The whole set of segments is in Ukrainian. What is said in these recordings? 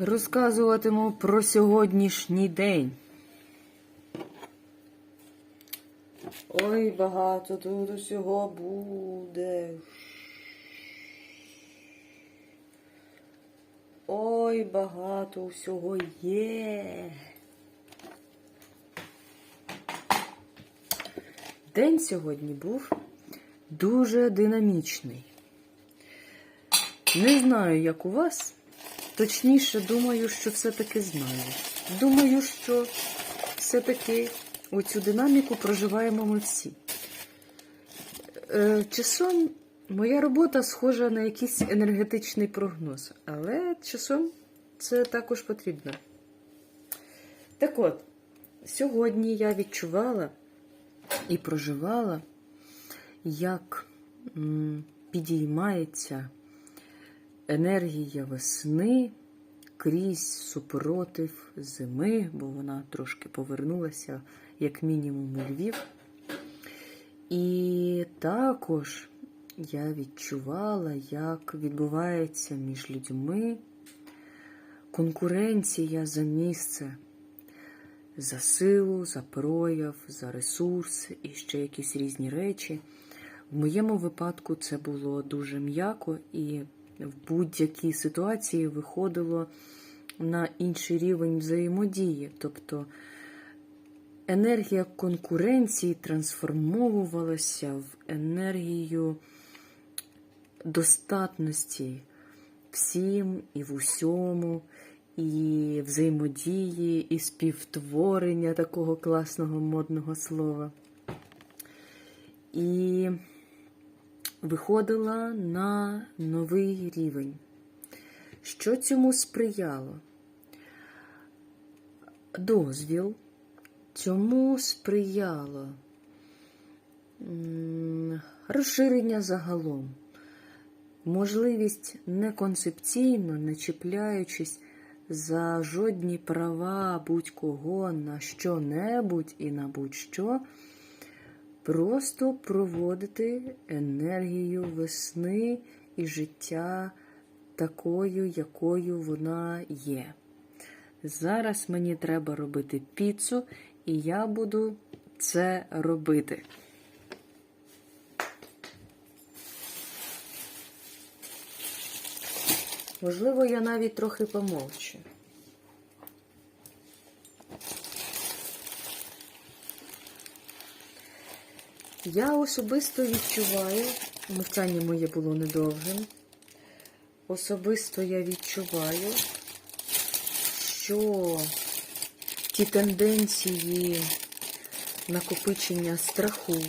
Розказуватиму про сьогоднішній день. Ой, багато тут усього буде. Ой, багато усього є. День сьогодні був дуже динамічний. Не знаю, як у вас. Точніше, думаю, що все-таки знаю. Думаю, що все-таки оцю динаміку проживаємо ми всі. Е, часом моя робота схожа на якийсь енергетичний прогноз, але часом це також потрібно. Так от, сьогодні я відчувала і проживала, як підіймається енергія весни крізь супротив зими, бо вона трошки повернулася, як мінімум, у Львів. І також я відчувала, як відбувається між людьми конкуренція за місце, за силу, за прояв, за ресурс і ще якісь різні речі. В моєму випадку це було дуже м'яко і в будь-якій ситуації виходило на інший рівень взаємодії. Тобто енергія конкуренції трансформовувалася в енергію достатності всім і в усьому, і взаємодії, і співтворення такого класного модного слова. І виходила на новий рівень. Що цьому сприяло? Дозвіл цьому сприяло розширення загалом, можливість неконцепційно, не чіпляючись за жодні права будь-кого на що-небудь і на будь-що, просто проводити енергію весни і життя такою, якою вона є. Зараз мені треба робити піцу, і я буду це робити. Можливо, я навіть трохи помовчу. Я особисто відчуваю, мовчання моє було недовгим. Особисто я відчуваю, що ті тенденції накопичення страху,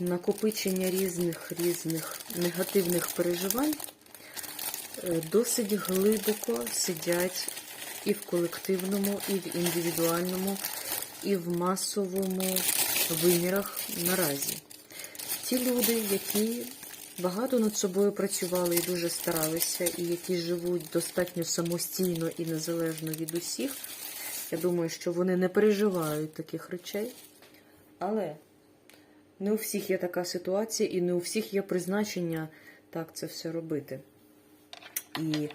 накопичення різних різних негативних переживань е, досить глибоко сидять і в колективному, і в індивідуальному, і в масовому вимірах наразі. Ті люди, які багато над собою працювали і дуже старалися, і які живуть достатньо самостійно і незалежно від усіх, я думаю, що вони не переживають таких речей. Але не у всіх є така ситуація, і не у всіх є призначення так це все робити. І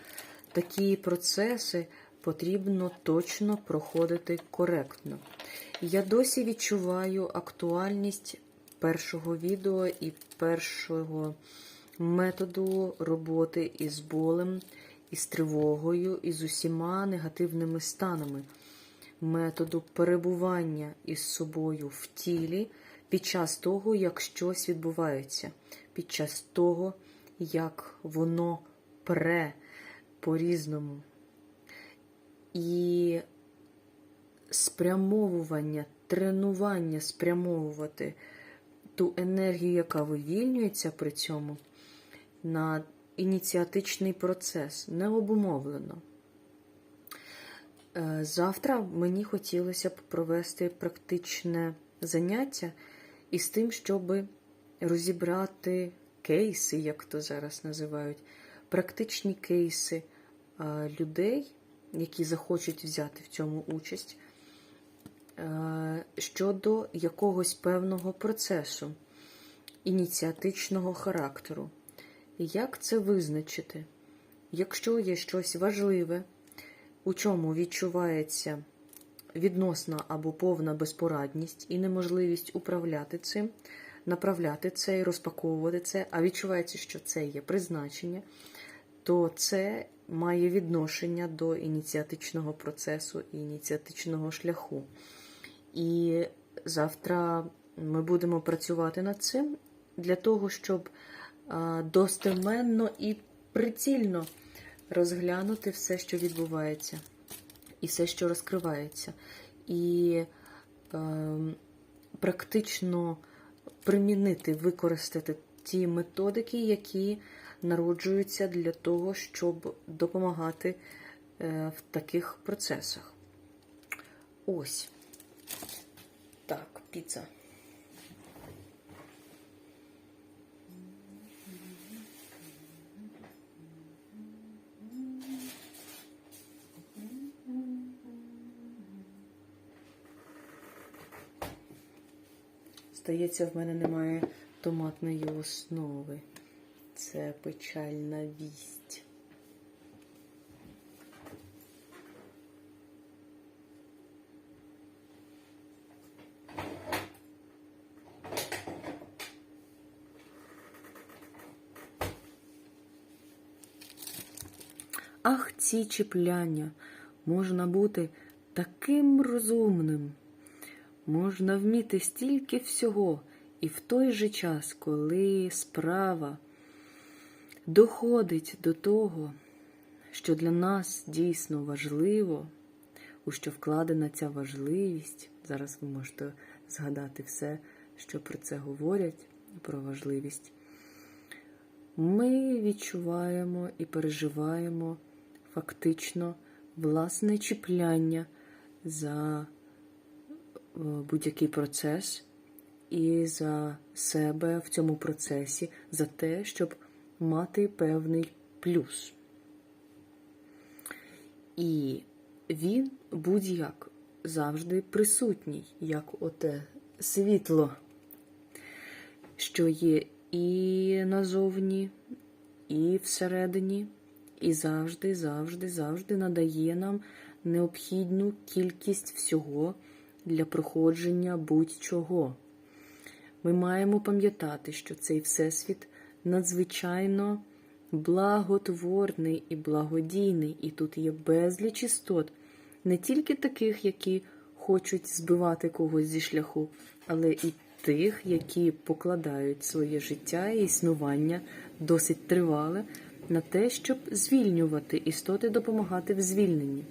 такі процеси потрібно точно проходити коректно. Я досі відчуваю актуальність першого відео і першого методу роботи із болем, із тривогою, і з усіма негативними станами, методу перебування із собою в тілі під час того, як щось відбувається, під час того, як воно пре по-різному. І спрямовування, тренування спрямовувати ту енергію, яка вивільнюється при цьому, на ініціатичний процес, необумовлено. Е, Завтра мені хотілося б провести практичне заняття із тим, щоб розібрати кейси, як то зараз називають, практичні кейси е, людей, які захочуть взяти в цьому участь, е, щодо якогось певного процесу ініціатичного характеру. Як це визначити? Якщо є щось важливе, у чому відчувається відносна або повна безпорадність і неможливість управляти цим, направляти це і розпаковувати це, а відчувається, що це є призначення, то це має відношення до ініціатичного процесу і ініціатичного шляху. І завтра ми будемо працювати над цим для того, щоб достеменно і прицільно розглянути все, що відбувається, і все, що розкривається, і е, практично примінити, використати ті методики, які народжуються для того, щоб допомагати е, в таких процесах. Ось. Так, піца. Здається, в мене немає томатної основи. Це печальна вість. Ах, ці чіпляння! Можна бути таким розумним. Можна вміти стільки всього, і в той же час, коли справа доходить до того, що для нас дійсно важливо, у що вкладена ця важливість, зараз ви можете згадати все, що про це говорять, про важливість, ми відчуваємо і переживаємо фактично власне чіпляння за е, будь-який процес і за себе в цьому процесі, за те, щоб мати певний плюс. І він будь-як завжди присутній, як оте світло, що є і назовні, і всередині, і завжди, завжди, завжди надає нам необхідну кількість всього для проходження будь-чого. Ми маємо пам'ятати, що цей всесвіт надзвичайно благотворний і благодійний, і тут є безліч істот, не тільки таких, які хочуть збивати когось зі шляху, але і тих, які покладають своє життя і існування досить тривале на те, щоб звільнювати істоти, допомагати в звільненні.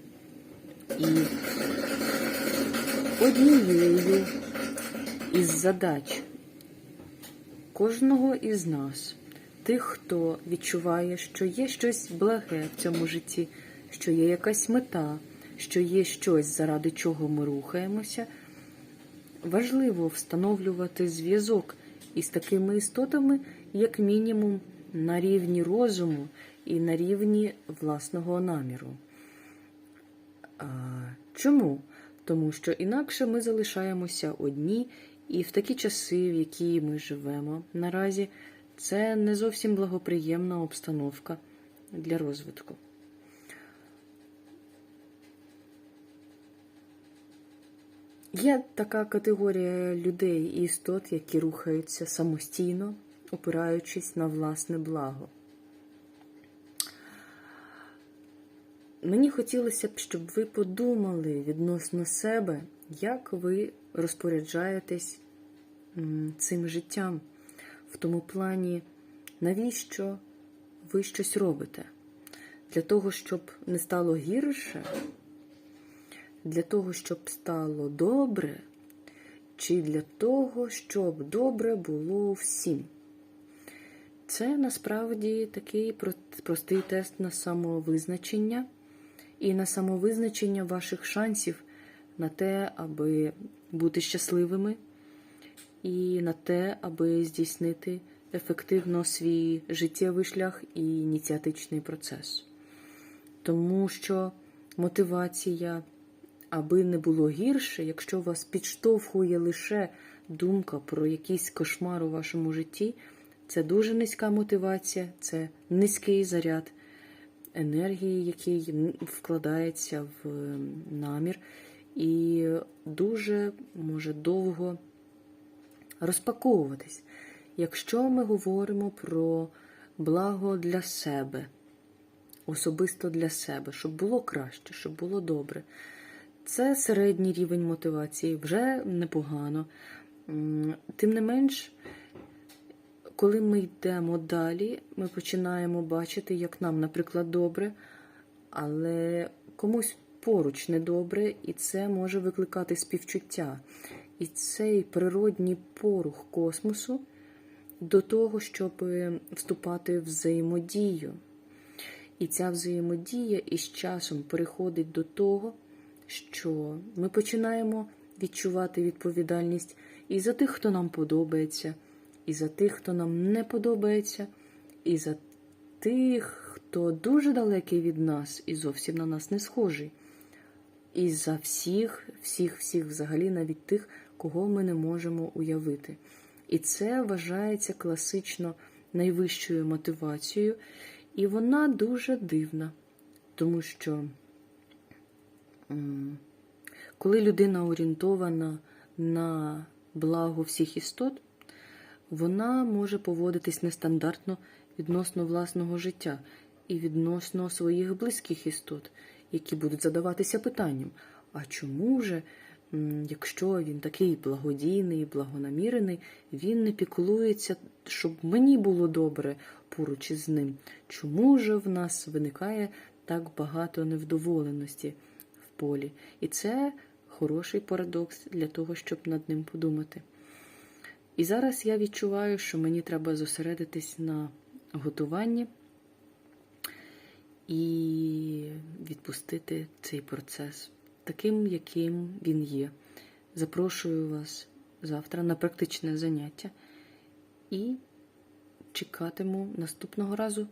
І однією із задач кожного із нас, тих, хто відчуває, що є щось благе в цьому житті, що є якась мета, що є щось, заради чого ми рухаємося, важливо встановлювати зв'язок із такими істотами, як мінімум, на рівні розуму і на рівні власного наміру. А, Чому? Тому що інакше ми залишаємося одні, і в такі часи, в які ми живемо наразі, це не зовсім благоприємна обстановка для розвитку. Є така категорія людей і істот, які рухаються самостійно, опираючись на власне благо. Мені хотілося б, щоб ви подумали відносно себе, як ви розпоряджаєтесь цим життям, в тому плані, навіщо ви щось робите? Для того, щоб не стало гірше, для того, щоб стало добре, чи для того, щоб добре було всім. Це насправді такий простий тест на самовизначення і на самовизначення ваших шансів на те, аби бути щасливими, і на те, аби здійснити ефективно свій життєвий шлях і ініціатичний процес. Тому що мотивація, аби не було гірше, якщо вас підштовхує лише думка про якийсь кошмар у вашому житті, це дуже низька мотивація, це низький заряд енергії, який вкладається в е, намір, і дуже може довго розпаковуватись. Якщо ми говоримо про благо для себе, особисто для себе, щоб було краще, щоб було добре. Це середній рівень мотивації, вже непогано. Тим не менш, коли ми йдемо далі, ми починаємо бачити, як нам, наприклад, добре, але комусь поруч недобре, і це може викликати співчуття. І цей природній порух космосу до того, щоб вступати в взаємодію. І ця взаємодія із часом переходить до того, що ми починаємо відчувати відповідальність і за тих, хто нам подобається, і за тих, хто нам не подобається, і за тих, хто дуже далекий від нас і зовсім на нас не схожий. І за всіх, всіх, всіх, взагалі, навіть тих, кого ми не можемо уявити. І це вважається класично найвищою мотивацією, і вона дуже дивна, тому що коли людина орієнтована на благо всіх істот, вона може поводитись нестандартно відносно власного життя і відносно своїх близьких істот, які будуть задаватися питанням: а чому же, якщо він такий благодійний, благонамірений, він не піклується, щоб мені було добре поруч із ним? Чому же в нас виникає так багато невдоволеності в полі? І це хороший парадокс для того, щоб над ним подумати. І зараз я відчуваю, що мені треба зосередитись на готуванні і відпустити цей процес таким, яким він є. Запрошую вас завтра на практичне заняття і чекатиму наступного разу.